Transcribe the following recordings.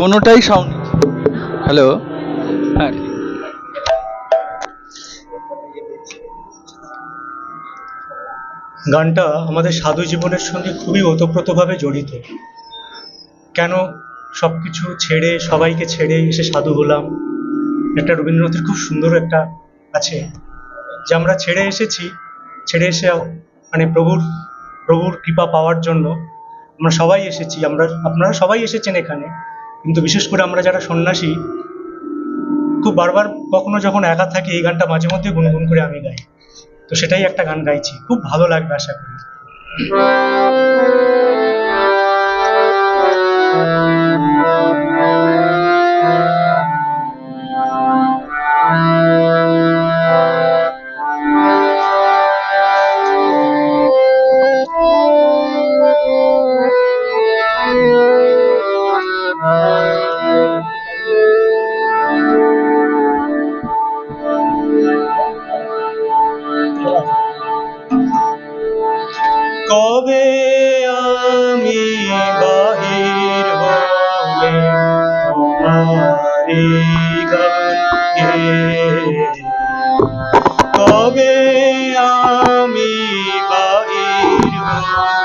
কোনোটাই sound hello হ্যাঁ। গানটা আমাদের সাধু জীবনের সঙ্গে খুবই ওতপ্রোতভাবে জড়িত। কেন সব কিছু ছেড়ে সবাইকে ছেড়ে এসে সাধু হলাম? একটা রবীন্দ্রনাথের খুব সুন্দর একটা আছে, যে আমরা ছেড়ে এসেছি, ছেড়ে এসে মানে প্রভুর প্রভুর কৃপা পাওয়ার জন্য আমরা সবাই এসেছি, আমরা, আপনারা সবাই এসেছেন এখানে। কিন্তু বিশেষ করে আমরা যারা সন্ন্যাসী, খুব বারবার কখনো যখন একা থাকি, এই গানটা মাঝে মধ্যে গুনগুন করে আমি গাই। তো সেটাই একটা গান গাইছি। খুব ভালো লাগবে আশা করি।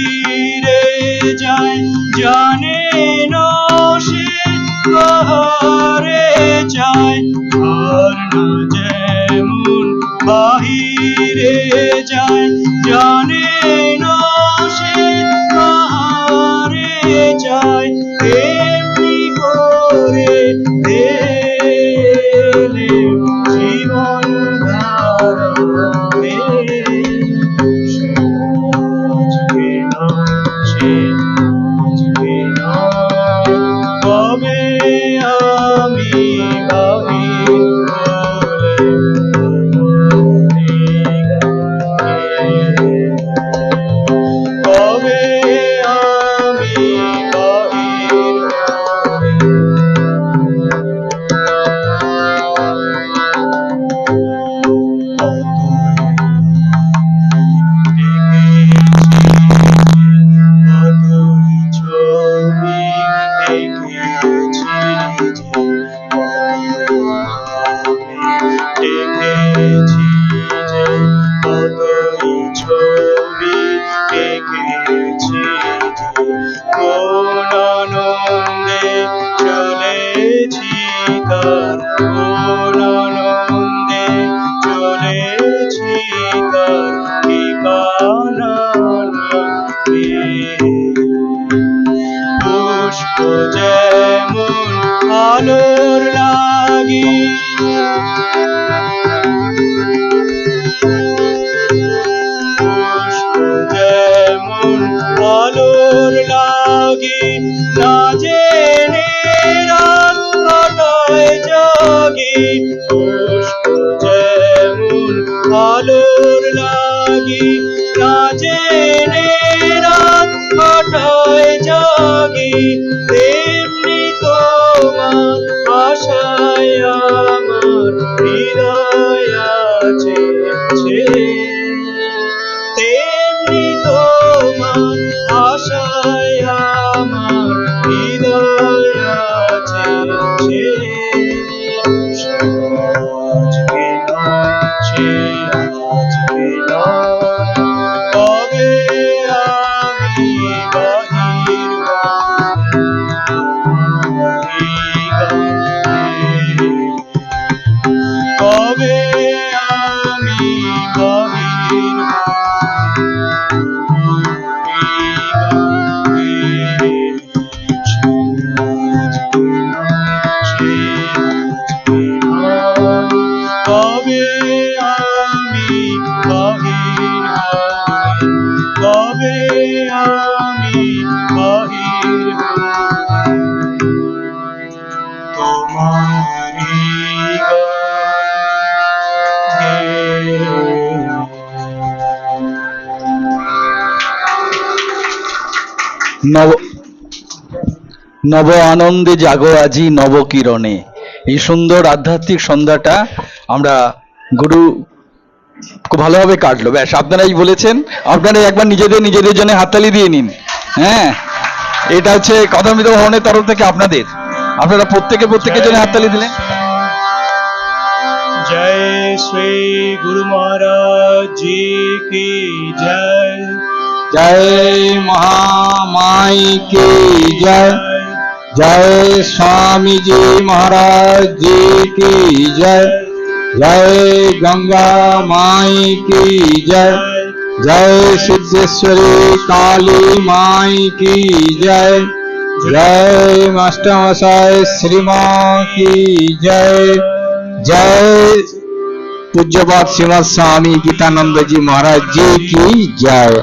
বাহিরে যায় জানে Lord. পুষ্প যেমন আলোর লাগি জেনে রাত কাটায় জাগি নব নব আনন্দে জাগো আজি নব কিরণে এই সুন্দর আধ্যাত্মিক সন্ধ্যাটা আমরা গুরু ভালোভাবে কাটলো। ব্যাস, আপনারাই বলেছেন আপনারা একবার নিজেদের নিজেদের জন্য হাততালি দিয়ে নিন। হ্যাঁ এটা হচ্ছে কথামিত ভবনের তরফ থেকে আপনাদের। আপনারা প্রত্যেকে প্রত্যেকের জন্য হাততালি দিলেন। জয় শ্রী গুরু মহারাজ জি কি জয়। जय महामाई की जय। जय स्वामी जी महाराज जी की जय। जय गंगा माई की जय। जय सिद्धेश्वरी काली माई की जय। जय मास्टरमशाय श्रीमां की जय। जय पूज्यपाद श्रीमद स्वामी गीतानंद जी महाराज जी की जय।